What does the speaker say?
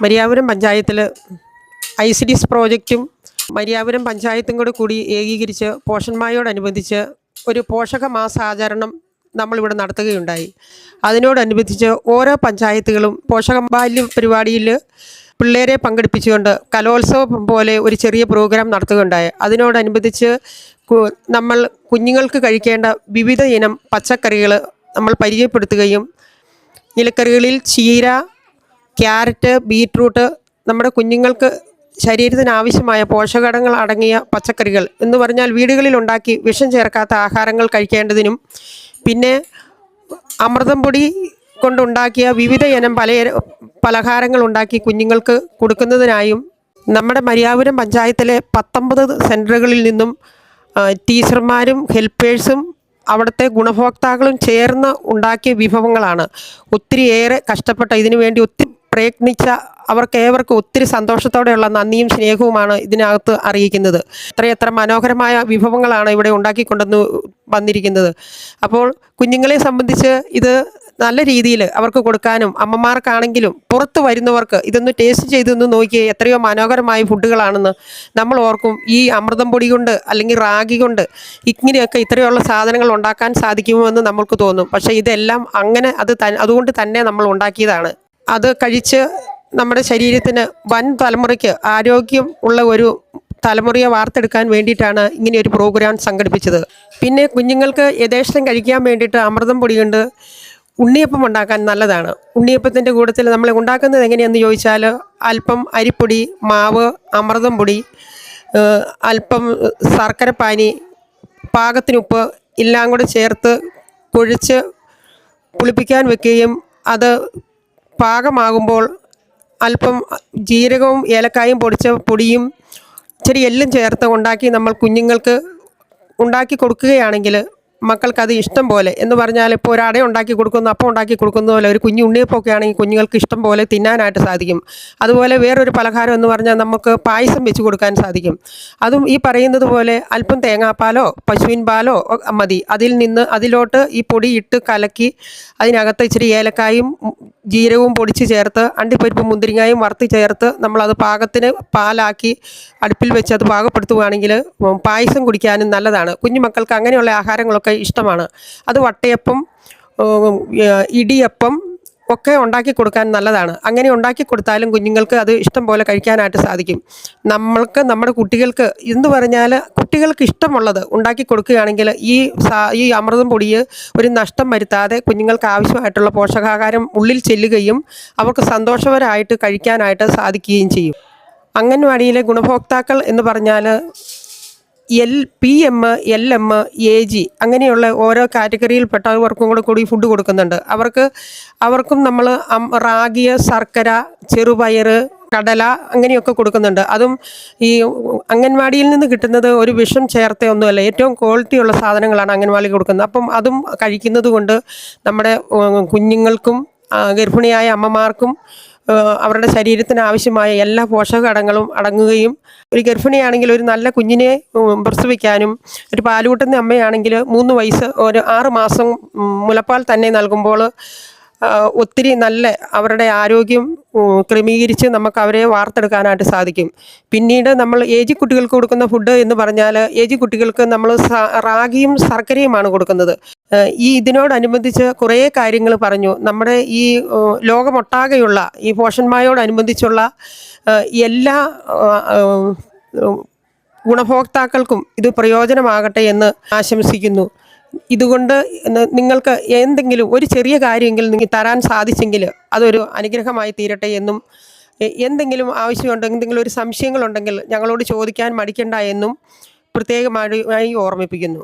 മരിയാപുരം പഞ്ചായത്തിൽ I C D S പ്രോജക്റ്റും മരിയാപുരം പഞ്ചായത്തും കൂടെ കൂടി ഏകീകരിച്ച് പോഷന്മായോടനുബന്ധിച്ച് ഒരു പോഷക മാസാചരണം നമ്മളിവിടെ നടത്തുകയുണ്ടായി. അതിനോടനുബന്ധിച്ച് ഓരോ പഞ്ചായത്തുകളും പോഷക ബാല്യ പരിപാടിയിൽ പിള്ളേരെ പങ്കെടുപ്പിച്ചുകൊണ്ട് കലോത്സവം പോലെ ഒരു ചെറിയ പ്രോഗ്രാം നടത്തുകയുണ്ടായി. അതിനോടനുബന്ധിച്ച് നമ്മൾ കുഞ്ഞുങ്ങൾക്ക് കഴിക്കേണ്ട വിവിധ ഇനം പച്ചക്കറികൾ നമ്മൾ പരിചയപ്പെടുത്തുകയും നിലക്കറികളിൽ ചീര ക്യാരറ്റ് ബീട്രൂട്ട് നമ്മുടെ കുഞ്ഞുങ്ങൾക്ക് ശരീരത്തിന് ആവശ്യമായ പോഷകങ്ങൾ അടങ്ങിയ പച്ചക്കറികൾ എന്ന് പറഞ്ഞാൽ വീടുകളിൽ ഉണ്ടാക്കി വിഷം ചേർക്കാത്ത ആഹാരങ്ങൾ കഴിക്കേണ്ടതിനും പിന്നെ അമൃതം പൊടി കൊണ്ടുണ്ടാക്കിയ വിവിധ ഇനം പല പലഹാരങ്ങൾ ഉണ്ടാക്കി കുഞ്ഞുങ്ങൾക്ക് കൊടുക്കുന്നതിനായും നമ്മുടെ മരിയാപുരം പഞ്ചായത്തിലെ പത്തൊമ്പത് സെന്ററുകളിൽ നിന്നും ടീച്ചർമാരും ഹെൽപ്പേഴ്സും അവിടുത്തെ ഗുണഭോക്താക്കളും ചേർന്ന് ഉണ്ടാക്കിയ വിഭവങ്ങളാണ്. ഒത്തിരിയേറെ കഷ്ടപ്പെട്ട ഇതിനു വേണ്ടി ഒത്തിരി പ്രയത്നിച്ച അവർക്ക് ഏവർക്കും ഒത്തിരി സന്തോഷത്തോടെയുള്ള നന്ദിയും സ്നേഹവുമാണ് ഇതിനകത്ത് അറിയിക്കുന്നത്. എത്രയെത്ര മനോഹരമായ വിഭവങ്ങളാണ് ഇവിടെ ഉണ്ടാക്കിക്കൊണ്ടെന്ന് വന്നിരിക്കുന്നത്. അപ്പോൾ കുഞ്ഞുങ്ങളെ സംബന്ധിച്ച് ഇത് നല്ല രീതിയിൽ അവർക്ക് കൊടുക്കാനും അമ്മമാർക്കാണെങ്കിലും പുറത്ത് വരുന്നവർക്ക് ഇതൊന്ന് ടേസ്റ്റ് ചെയ്തൊന്ന് നോക്കിയേ എത്രയോ മനോഹരമായ ഫുഡുകളാണെന്ന് നമ്മൾ ഓർക്കും. ഈ അമൃതം പൊടി കൊണ്ട് അല്ലെങ്കിൽ റാഗി കൊണ്ട് ഇങ്ങനെയൊക്കെ ഇത്രയുള്ള സാധനങ്ങൾ ഉണ്ടാക്കാൻ സാധിക്കുമോ എന്ന് നമ്മൾക്ക് തോന്നും. പക്ഷേ ഇതെല്ലാം അങ്ങനെ അത് അതുകൊണ്ട് തന്നെ നമ്മൾ ഉണ്ടാക്കിയതാണ്. അത് കഴിച്ച് നമ്മുടെ ശരീരത്തിന് വൻ തലമുറയ്ക്ക് ആരോഗ്യം ഉള്ള ഒരു തലമുറയെ വാർത്തെടുക്കാൻ വേണ്ടിയിട്ടാണ് ഇങ്ങനെ ഒരു പ്രോഗ്രാം സംഘടിപ്പിച്ചത്. പിന്നെ കുഞ്ഞുങ്ങൾക്ക് യഥേഷ്ടം കഴിക്കാൻ വേണ്ടിയിട്ട് അമൃതം പൊടി കൊണ്ട് ഉണ്ണിയപ്പം ഉണ്ടാക്കാൻ നല്ലതാണ്. ഉണ്ണിയപ്പത്തിന്റെ കൂട്ടത്തിൽ നമ്മൾ ഉണ്ടാക്കുന്നത് എങ്ങനെയെന്ന് ചോദിച്ചാൽ അല്പം അരിപ്പൊടി മാവ് അമൃതം പൊടി അല്പം ശർക്കരപ്പാനി പാകത്തിനുപ്പ് എല്ലാം കൂടെ ചേർത്ത് കുഴിച്ച് പുളിപ്പിക്കാൻ വെക്കുകയും അത് പാകമാകുമ്പോൾ അല്പം ജീരകവും ഏലക്കായും പൊടിച്ച പൊടിയും ഇച്ചിരി എല്ലും ചേർത്ത് ഉണ്ടാക്കി നമ്മൾ കുഞ്ഞുങ്ങൾക്ക് ഉണ്ടാക്കി കൊടുക്കുകയാണെങ്കിൽ മക്കൾക്കത് ഇഷ്ടം പോലെ. എന്ന് പറഞ്ഞാൽ ഇപ്പോൾ ഒരു അട ഉണ്ടാക്കി കൊടുക്കുന്നു അപ്പം ഉണ്ടാക്കി കൊടുക്കുന്ന പോലെ ഒരു കുഞ്ഞു ഉണ്ണിയപ്പമൊക്കെ ആണെങ്കിൽ കുഞ്ഞുങ്ങൾക്ക് ഇഷ്ടം പോലെ തിന്നാനായിട്ട് സാധിക്കും. അതുപോലെ വേറൊരു പലഹാരം എന്ന് പറഞ്ഞാൽ നമുക്ക് പായസം വെച്ച് കൊടുക്കാൻ സാധിക്കും. അതും ഈ പറയുന്നത് പോലെ അല്പം തേങ്ങാപ്പാലോ പശുവിൻ പാലോ മതി. അതിൽ നിന്ന് അതിലോട്ട് ഈ പൊടി ഇട്ട് കലക്കി അതിനകത്ത് ഇച്ചിരി ഏലക്കായും ജീരകവും പൊടിച്ച് ചേർത്ത് അണ്ടിപ്പരിപ്പും മുന്തിരിങ്ങായും വറുത്ത് ചേർത്ത് നമ്മളത് പാകത്തിന് പാലാക്കി അടുപ്പിൽ വെച്ച് അത് പാകപ്പെടുത്തുകയാണെങ്കിൽ പായസം കുടിക്കാനും നല്ലതാണ്. കുഞ്ഞുമക്കൾക്ക് അങ്ങനെയുള്ള ആഹാരങ്ങളൊക്കെ ഇഷ്ടമാണ്. അത് വട്ടയപ്പം ഇടിയപ്പം ഒക്കെ ഉണ്ടാക്കി കൊടുക്കാൻ നല്ലതാണ്. അങ്ങനെ ഉണ്ടാക്കി കൊടുത്താലും കുഞ്ഞുങ്ങൾക്ക് അത് ഇഷ്ടം പോലെ കഴിക്കാനായിട്ട് സാധിക്കും. നമ്മൾക്ക് നമ്മുടെ കുട്ടികൾക്ക് എന്ന് പറഞ്ഞാൽ കുട്ടികൾക്ക് ഇഷ്ടമുള്ളത് ഉണ്ടാക്കി കൊടുക്കുകയാണെങ്കിൽ ഈ ഈ അമൃതം പൊടിയെ ഒരു നഷ്ടം വരുത്താതെ കുഞ്ഞുങ്ങൾക്ക് ആവശ്യമായിട്ടുള്ള പോഷകാഹാരം ഉള്ളിൽ ചെല്ലുകയും അവർക്ക് സന്തോഷകരമായിട്ട് കഴിക്കാനായിട്ട് സാധിക്കുകയും ചെയ്യും. അംഗൻവാടിയിലെ ഗുണഭോക്താക്കൾ എന്ന് പറഞ്ഞാൽ L P M L M A G അങ്ങനെയുള്ള ഓരോ കാറ്റഗറിയിൽപ്പെട്ടവർക്കും കൂടെ കൂടി ഫുഡ് കൊടുക്കുന്നുണ്ട്. അവർക്ക് അവർക്കും നമ്മൾ റാഗിയ ശർക്കര ചെറുപയർ കടല അങ്ങനെയൊക്കെ കൊടുക്കുന്നുണ്ട്. അതും ഈ അംഗൻവാടിയിൽ നിന്ന് കിട്ടുന്നത് ഒരു വിഷം ചേർത്ത ഒന്നുമല്ല ഏറ്റവും ക്വാളിറ്റിയുള്ള സാധനങ്ങളാണ് അംഗൻവാടി കൊടുക്കുന്നത്. അപ്പം അതും കഴിക്കുന്നത് കൊണ്ട് നമ്മുടെ കുഞ്ഞുങ്ങൾക്കും ഗർഭിണിയായ അമ്മമാർക്കും അവരുടെ ശരീരത്തിന് ആവശ്യമായ എല്ലാ പോഷക പോഷകഘടകങ്ങളും അടങ്ങുകയും ഒരു ഗർഭിണിയാണെങ്കിൽ ഒരു നല്ല കുഞ്ഞിനെ പ്രസവിക്കാനും ഒരു പാലുകൂട്ടുന്ന അമ്മയാണെങ്കിൽ മൂന്ന് വയസ്സ് ഒരു ആറ് മാസം മുലപ്പാൽ തന്നെ നൽകുമ്പോൾ ഒത്തിരി നല്ല അവരുടെ ആരോഗ്യം ക്രമീകരിച്ച് നമുക്ക് അവരെ വാർത്തെടുക്കാനായിട്ട് സാധിക്കും. പിന്നീട് നമ്മൾ ഏജ് കുട്ടികൾക്ക് കൊടുക്കുന്ന ഫുഡ് എന്ന് പറഞ്ഞാൽ ഏജ് കുട്ടികൾക്ക് നമ്മൾ റാഗിയും ശർക്കരയുമാണ് കൊടുക്കുന്നത്. ഈ ഇതിനോടനുബന്ധിച്ച് കുറേ കാര്യങ്ങൾ പറഞ്ഞു. നമ്മുടെ ഈ ലോകമൊട്ടാകെയുള്ള ഈ പോഷന്മാരോടനുബന്ധിച്ചുള്ള എല്ലാ ഗുണഭോക്താക്കൾക്കും ഇത് പ്രയോജനമാകട്ടെ എന്ന് ആശംസിക്കുന്നു. ഇതുകൊണ്ട് നിങ്ങൾക്ക് എന്തെങ്കിലും ഒരു ചെറിയ കാര്യമെങ്കിലും നിങ്ങൾ തരാൻ സാധിച്ചെങ്കിൽ അതൊരു അനുഗ്രഹമായി തീരട്ടെ എന്നും എന്തെങ്കിലും ആവശ്യമുണ്ടെങ്കിൽ എന്തെങ്കിലും ഒരു സംശയങ്ങളുണ്ടെങ്കിൽ ഞങ്ങളോട് ചോദിക്കാൻ മടിക്കണ്ട എന്നും പ്രത്യേകമായി ഓർമ്മിപ്പിക്കുന്നു.